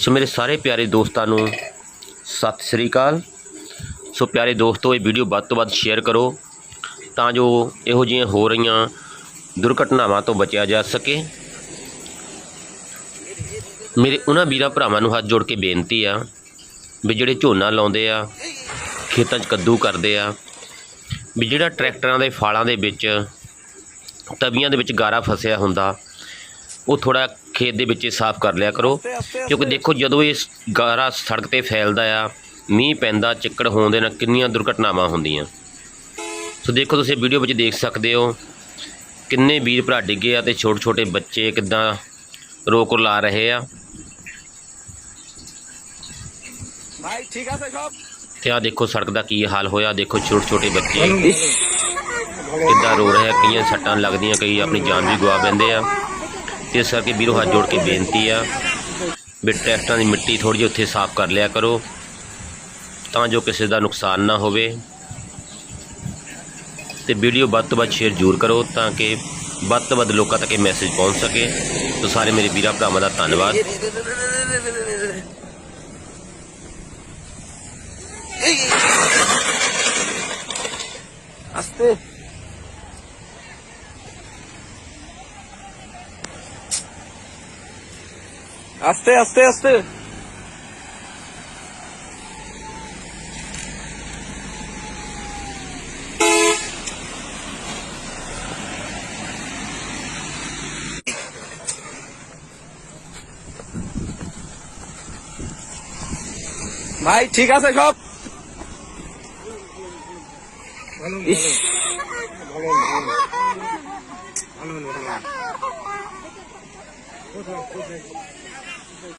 ਸੋ ਮੇਰੇ ਸਾਰੇ ਪਿਆਰੇ ਦੋਸਤਾਂ ਨੂੰ ਸਤਿ ਸ੍ਰੀ ਅਕਾਲ। ਸੋ ਪਿਆਰੇ ਦੋਸਤੋ, ਇਹ ਵੀਡੀਓ ਵੱਧ ਤੋਂ ਵੱਧ ਸ਼ੇਅਰ ਕਰੋ ਤਾਂ ਜੋ ਇਹੋ ਜਿਹੀਆਂ ਹੋ ਰਹੀਆਂ ਦੁਰਘਟਨਾਵਾਂ ਤੋਂ ਬਚਿਆ ਜਾ ਸਕੇ। ਮੇਰੇ ਉਹਨਾਂ ਵੀਰਾਂ ਭਰਾਵਾਂ ਨੂੰ ਹੱਥ ਜੋੜ ਕੇ ਬੇਨਤੀ ਆ ਵੀ ਜਿਹੜੇ ਝੋਨਾ ਲਾਉਂਦੇ ਆ, ਖੇਤਾਂ 'ਚ ਕੱਦੂ ਕਰਦੇ ਆ, ਵੀ ਜਿਹੜਾ ਟਰੈਕਟਰਾਂ ਦੇ ਫਾਲਾਂ ਦੇ ਵਿੱਚ, ਤਵੀਆਂ ਦੇ ਵਿੱਚ ਗਾਰਾ ਫਸਿਆ ਹੁੰਦਾ, ਉਹ ਥੋੜਾ ਖੇਤ ਦੇ ਵਿੱਚ ਸਾਫ਼ ਕਰ ਲਿਆ ਕਰੋ। ਕਿਉਂਕਿ ਦੇਖੋ ਜਦੋਂ ਇਹ ਗਾਰਾ ਸੜਕ ਤੇ ਫੈਲਦਾ ਆ ਮੀਂਹ ਪੈਂਦਾ ਚਿੱਕੜ ਹੋਣ ਦੇ ਨਾਲ ਕਿੰਨੀਆਂ ਦੁਰਘਟਨਾਵਾਂ ਹੁੰਦੀਆਂ। ਸੋ ਦੇਖੋ ਤੁਸੀਂ ਵੀਡੀਓ ਵਿੱਚ ਦੇਖ ਸਕਦੇ ਹੋ ਕਿੰਨੇ ਵੀਰ ਭਰਾ ਡਿੱਗੇ ਆ ਤੇ ਛੋਟੇ ਛੋਟੇ ਬੱਚੇ ਕਿਦਾਂ ਰੋਕ ਲਾ ਰਹੇ ਆ। ਤੇ ਆ ਦੇਖੋ ਸੜਕ ਦਾ ਕੀ ਹਾਲ ਹੋਇਆ ਦੇਖੋ ਛੋਟੇ ਛੋਟੇ ਬੱਚੇ ਕਿੱਦਾਂ ਰੋ ਰਹੇ ਆ ਕਈਆਂ ਸੱਟਾਂ ਲੱਗਦੀਆਂ ਕਈ ਆਪਣੀ ਜਾਨ ਵੀ ਗਵਾ ਬੈਂਦੇ ਆ। ਤੇ ਇਸ ਕਰਕੇ ਵੀਰੋ ਹੱਥ ਜੋੜ ਕੇ ਬੇਨਤੀ ਆ ਵੀ ਟਰੈਕਟਰਾਂ ਦੀ ਮਿੱਟੀ ਥੋੜੀ ਜਿਹੀ ਉੱਥੇ ਸਾਫ਼ ਕਰ ਲਿਆ ਕਰੋ, ਤਾਂ ਜੋ ਕਿਸੇ ਦਾ ਨੁਕਸਾਨ ਨਾ ਹੋਵੇ। ਤੇ ਵੀਡੀਓ ਵੱਧ ਤੋਂ ਵੱਧ ਸ਼ੇਅਰ ਜ਼ਰੂਰ ਕਰੋ ਤਾਂ ਕਿ ਵੱਧ ਤੋਂ ਵੱਧ ਲੋਕਾਂ ਤੱਕ ਇਹ ਮੈਸੇਜ ਪਹੁੰਚ ਸਕੇ। ਤੋਂ ਸਾਰੇ ਮੇਰੇ ਵੀਰਾਂ ਭਰਾਵਾਂ ਦਾ ਧੰਨਵਾਦ। ਅਸਤੇ। আস্তে আস্তে আস্তে। ভাই ঠিক আছে সব? কোথায়